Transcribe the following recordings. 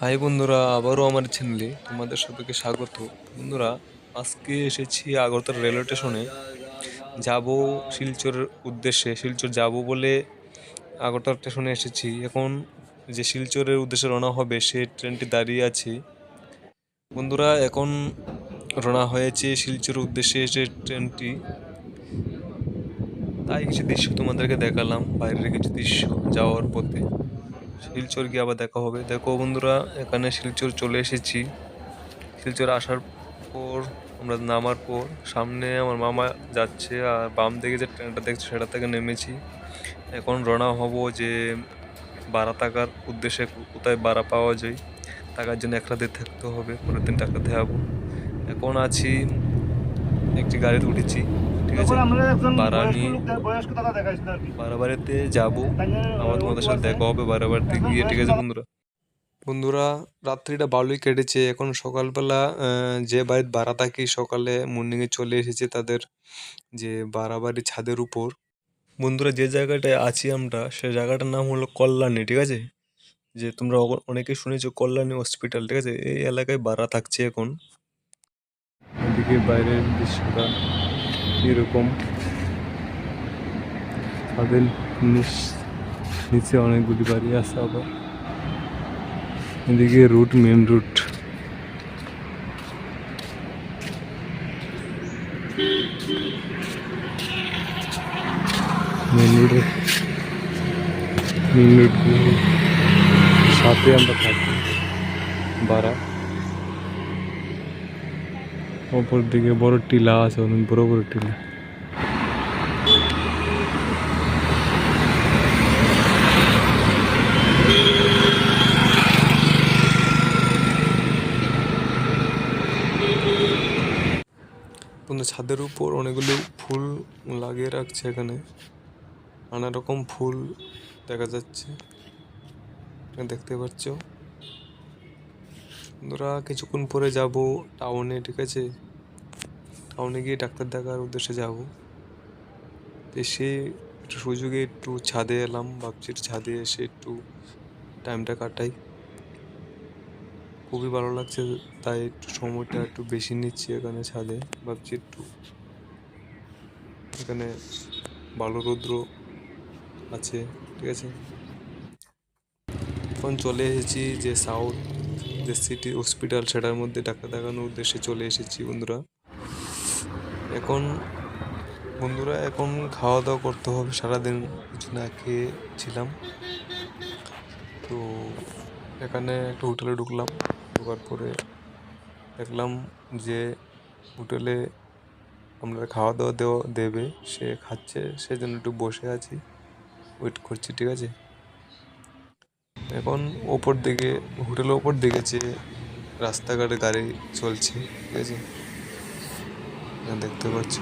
High বন্ধুরা, আবারও আমার চ্যানেলে তোমাদের সবাইকে স্বাগত। বন্ধুরা, আজকে এসেছি আগরতলা রেলওয়ে স্টেশনে যাব শিলচরের উদ্দেশ্যে। শিলচর যাব বলে আগরতলা স্টেশনে এসেছি। এখন যে শিলচরের উদ্দেশ্যে রওনা হবে, সে ট্রেনটি দাঁড়িয়ে আছে। বন্ধুরা, এখন রওনা হয়েছে শিলচরের উদ্দেশ্যে এসে ট্রেনটি তাই কিছু দৃশ্য তোমাদেরকে দেখালাম, বাইরের কিছু দৃশ্য যাওয়ার পথে। শিলচর গিয়ে আবার দেখা হবে। দেখো বন্ধুরা, এখানে শিলচর চলে এসেছি। শিলচর আসার পর আমরা নামার পর সামনে আমার মামা যাচ্ছে আর বাম দিকে যে ট্রেনটা দেখছে সেটা থেকে নেমেছি। এখন রওনা হব যে ভাড়া থাকার উদ্দেশ্যে কোথায় ভাড়া পাওয়া যায় টাকার জন্য এক রাতে থাকতে হবে, পরের দিন টাকা দেওয়াবো এখন আছি, একটি গাড়িতে উঠেছি। ঠিক আছে? কি। বারাবাড়িতে যাব। আমার তোমাদের সাথে দেখা হবে বারাবাড়িতে গিয়ে ঠিক আছে বন্ধুরা? বন্ধুরা রাত্রিটা ভালোই কেটেছে। এখন সকালবেলা আহ, যে বাড়িতে ভাড়া থাকি সকালে মর্নিংয়ে চলে এসেছে তাদের যে বাড়াবাড়ি ছাদের উপর। বন্ধুরা যে জায়গাটায় আছি আমরা সে জায়গাটার নাম হলো কল্যাণী ঠিক আছে? যে তোমরা অনেকে শুনেছো কল্যাণী হসপিটাল ঠিক আছে? এই এলাকায় ভাড়া থাকছে এখন। এদিকে বাইরের দৃশ্যটা এরকম তাদের নিচে অনেকগুলি বাড়ি আছে আবার। এদিকে রুট মেন রুট মেন রুটে মেন রুট সাথে আমরা থাকি, বারা। অপর দিকে বড় টিলা আছে, অনেক বড় বড় টিলা। ছাদের উপর অনেকগুলো ফুল লাগিয়ে রাখছে এখানে। নানা রকম ফুল দেখা যাচ্ছে। দেখতে পাচ্ছ। বন্ধুরা কিছুক্ষণ পরে যাব টাউনে ঠিক আছে? টাউনে গিয়ে ডাক্তার দেখার উদ্দেশ্যে যাব। এসে একটু সুযোগে একটু ছাদে এলাম, ভাবছি একটু ছাদে এসে একটু টাইমটা কাটাই। খুবই ভালো লাগছে, তাই একটু সময়টা একটু বেশি নিচ্ছি এখানে ছাদে। ভাবছি একটু এখানে ভালো রৌদ্র আছে, ঠিক আছে? এখন চলে এসেছি যে সাউথ যে সিটি হসপিটাল সেটার মধ্যে ডাক্তার দেখানোর উদ্দেশ্যে চলে এসেছি বন্ধুরা। এখন বন্ধুরা, এখন খাওয়া দাওয়া করতে হবে, সারাদিন কিছু না খেয়ে ছিলাম তো এখানে একটা হোটেলে ঢুকলাম, ঢোকার পরে দেখলাম যে হোটেলে আমরা খাওয়া দাওয়া দেওয়া দেবে, সে খাচ্ছে, সেজন্য একটু বসে আছি। ওয়েট করছি, ঠিক আছে? এখন ওপর দিকে, হোটেলের ওপর দিকে যে রাস্তাঘাটে গাড়ি চলছে, ঠিক আছে? দেখতে পাচ্ছ,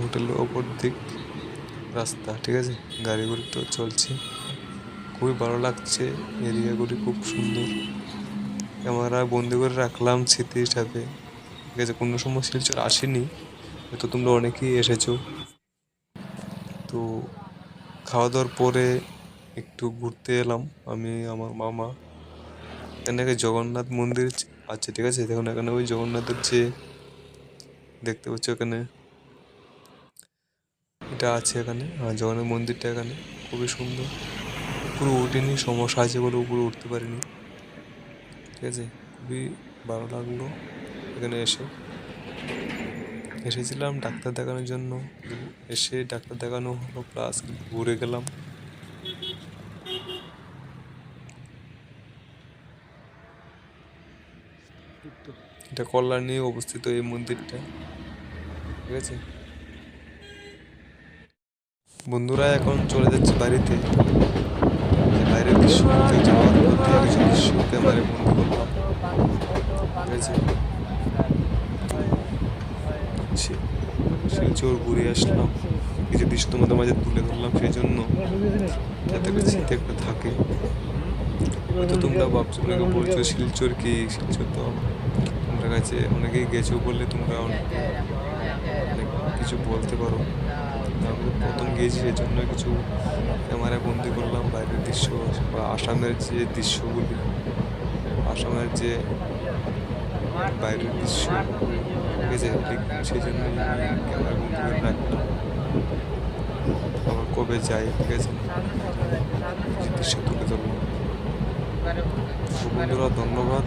হোটেলের ওপর দিক রাস্তা, ঠিক আছে? গাড়িগুলি তো চলছে। খুবই ভালো লাগছে, এরিয়াগুলি খুব সুন্দর। ক্যামেরা বন্দি করে রাখলাম স্মৃতি হিসাবে ঠিক আছে? কোনো সময় শিলচর আসেনি তো তোমরা অনেকেই এসেছ। তো খাওয়া দাওয়ার পরে একটু ঘুরতে এলাম, আমি, আমার মামা। এখানে জগন্নাথ মন্দির আছে, ঠিক আছে? দেখুন, এখানে ওই জগন্নাথের যে দেখতে পাচ্ছ এখানে। এটা আছে এখানে আর জগন্নাথ মন্দিরটা এখানে। খুবই সুন্দর। পুরো উঠিনি সমস্যা আছে বলে উপরে উঠতে পারিনি। ঠিক আছে? খুবই ভালো লাগল এখানে এসে। এসেছিলাম ডাক্তার দেখানোর জন্য। এসে ডাক্তার দেখানো হলো প্লাস ঘুরে গেলাম। এটা কল্যাণী অবস্থিত এই মন্দিরটা। ঠিক আছে? বন্ধুরা, এখন চলে যাচ্ছে বাড়িতে। যে বাইরের দৃশ্য যাওয়ার পথে কিছু দৃশ্য ক্যামেরায় বন্দি করলাম ঠিক আছে? শিলচর ঘুরে আসলাম। কিছু দৃশ্য তোমাদের মাঝে তুলে ধরলাম সেই জন্য। যাতে করে স্মৃতি একটা থাকে। হয়তো তোমরা ভাবছ বলছো, শিলচর কি? শিলচর তো তোমরা কাছে অনেকেই গেছো বললে তোমরা অনেক অনেক কিছু বলতে পারো। আমি প্রথম গিয়েছি সেই জন্য কিছু ক্যামেরায় বন্দি করলাম, বাইরের দৃশ্য বা আসামের যে দৃশ্যগুলি, আসামের যে বাইরের দৃশ্য ঠিক সেই জন্য ক্যামেরা বন্ধ করে রাখলাম। আবার কবে যাই, ঠিক আছে? দৃশ্য তুলে ধরলাম। বন্ধুরা, ধন্যবাদ।